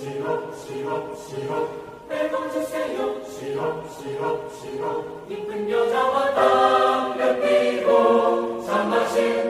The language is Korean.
시럽 시럽 시럽 앨범 주세요. 시럽 시럽 시럽 이쁜 여자와 담배 피고 사 마신